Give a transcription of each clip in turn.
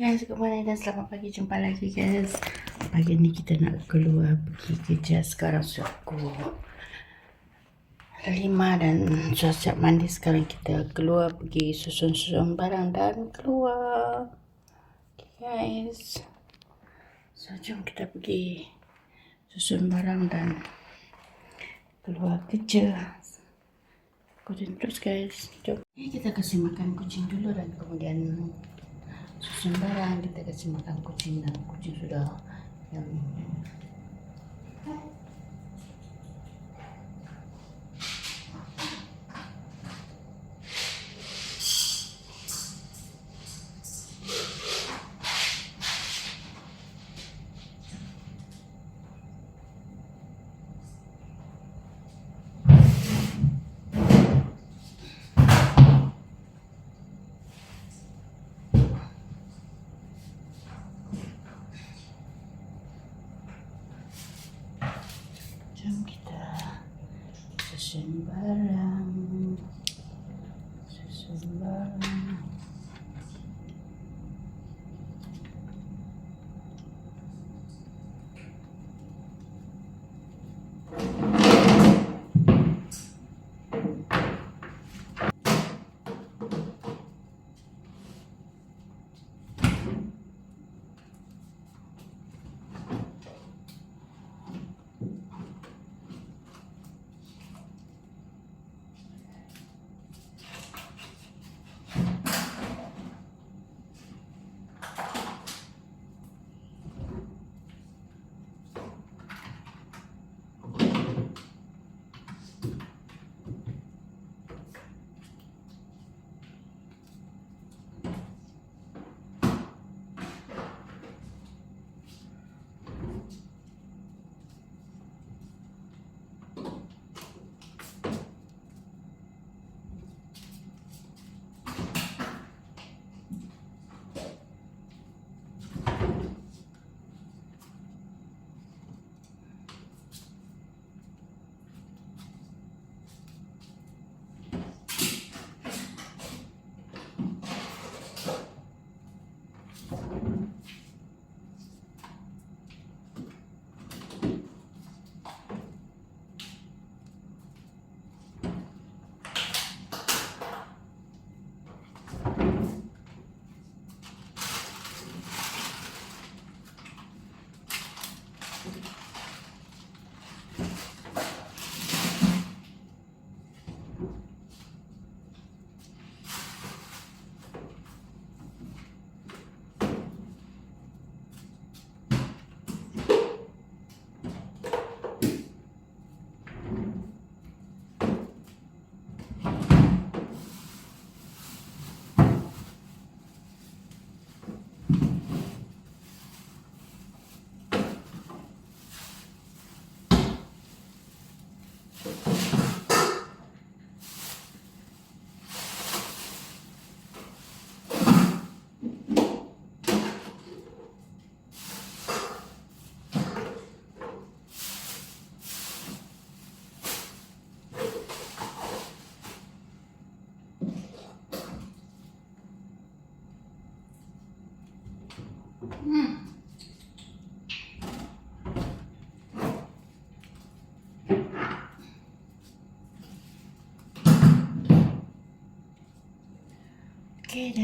Guys, good morning dan selamat pagi. Jumpa lagi guys. Pagi ni kita nak keluar pergi kerja. Sekarang pukul lima dan sudah siap mandi. Sekarang kita keluar pergi susun-susun barang dan keluar. Guys. So, jom kita pergi susun barang dan keluar kerja. Ikutin terus guys. Jom. Okay, kita kasih makan kucing dulu dan kemudian susun barang kita kasih makan kucing dan kucing sudah yang Jom Okay,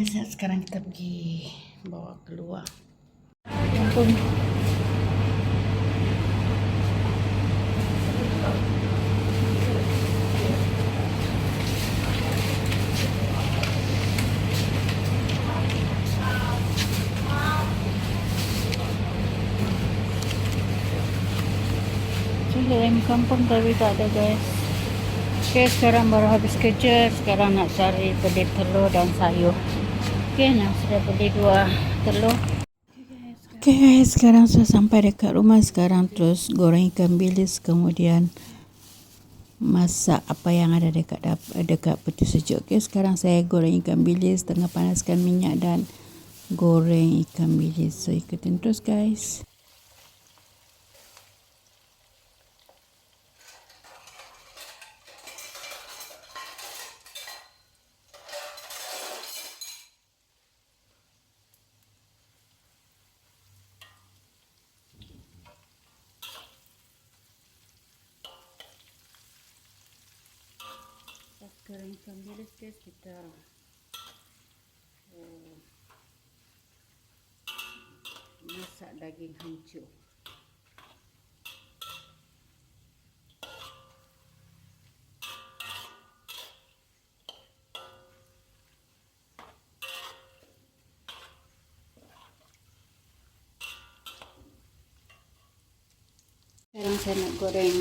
siap sekarang kita pergi bawa keluar. Ampun. Ayam kampung tapi tak ada guys. Okay, sekarang baru habis kerja. Sekarang nak cari beli telur dan sayur. Okay, nak sudah beli dua telur. Okay sekarang sudah sampai dekat rumah. Sekarang terus goreng ikan bilis. Kemudian masak apa yang ada dekat dekat peti sejuk. Okay, sekarang saya goreng ikan bilis. Tengah panaskan minyak dan goreng ikan bilis. So, ikutin terus guys. Ikan bilis guys kita oh, masak daging hancur. Sekarang saya nak goreng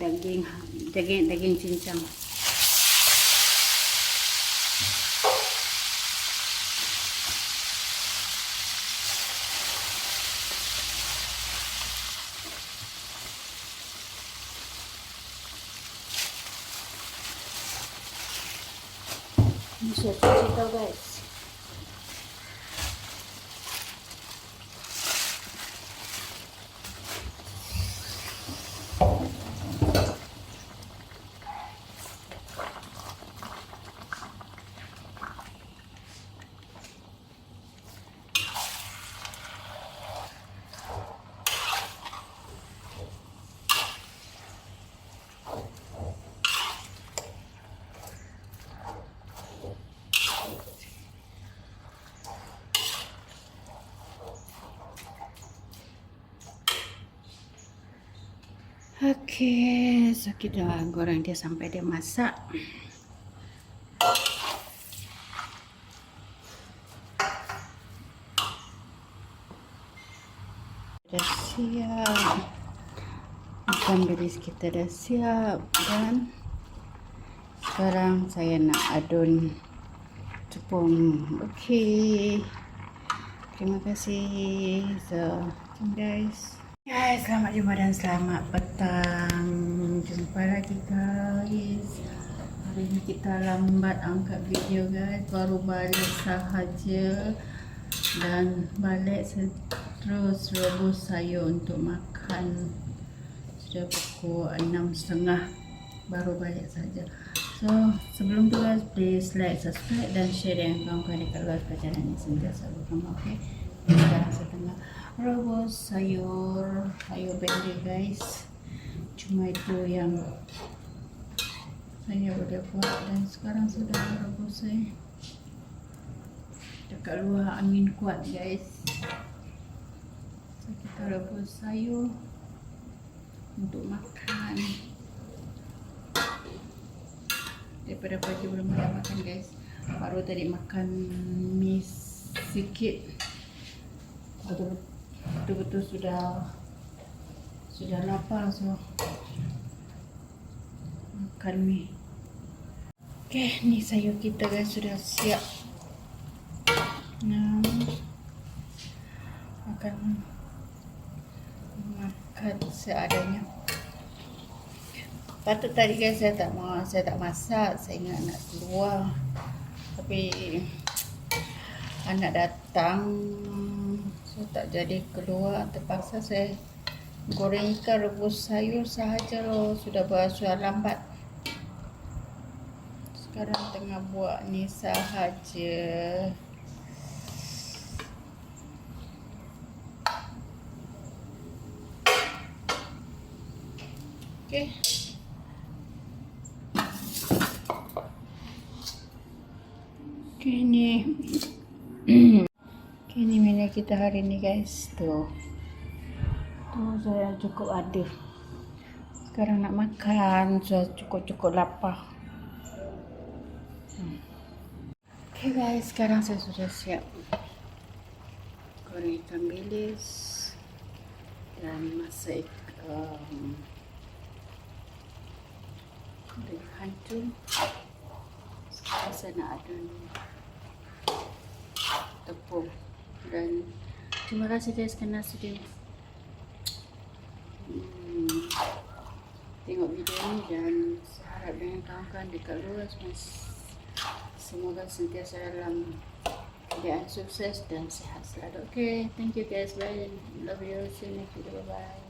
daging daging daging cincang. Ini saya cuci tau guys. Okey, so kita goreng dia sampai dia masak. Dah siap. Ikan bilis kita dah siap dan sekarang saya nak adun tepung. Okey. Terima kasih. So, guys. Guys, selamat jumpa dan selamat petang. Jumpa lagi guys. Hari ini kita lambat angkat video guys. Baru balik sahaja. Dan balik terus rebus sayur untuk makan. Sudah pukul enam setengah. Baru balik saja. So, sebelum tu guys, please like, subscribe dan share dengan kawan-kawan dekat luar channel ini sentiasa bersama. Okay? Sekarang saya tengah rebus sayur sayur bende guys. Cuma itu yang saya boleh buat dan sekarang sudah rebus eh dekat luar angin kuat guys. So, kita rebus sayur untuk makan. Daripada pagi belum ada makan guys. Baru tadi makan mie sikit betul-betul sudah sudah lapar so makan mie. Okay, ni sayur kita guys sudah siap. Nah, makan makan seadanya. Patut tadi guys saya tak mau saya tak masak saya ingat nak keluar. Tapi anak datang so tak jadi keluar terpaksa saya goreng ikan rebus sayur sahaja loh. Sudah berasuh lambat. Sekarang tengah buat ni sahaja. Okay. Okay, ni kita hari ni guys. Tu. Tu saya cukup ada. Sekarang nak makan. Saya cukup-cukup lapar. Hmm. Okay guys, sekarang saya sudah siap. Goreng ikan bilis. Dan masak um, dengan hancur. Sekarang saya nak adun tepung dan terima kasih guys kerana sudah hmm, tengok video ni dan saya harap dengan kawan-kawan dekat luar semoga sentiasa dalam keadaan sukses dan sihat selalu. Okay, thank you guys. Bye. Love you. See you next video. Bye. Okay.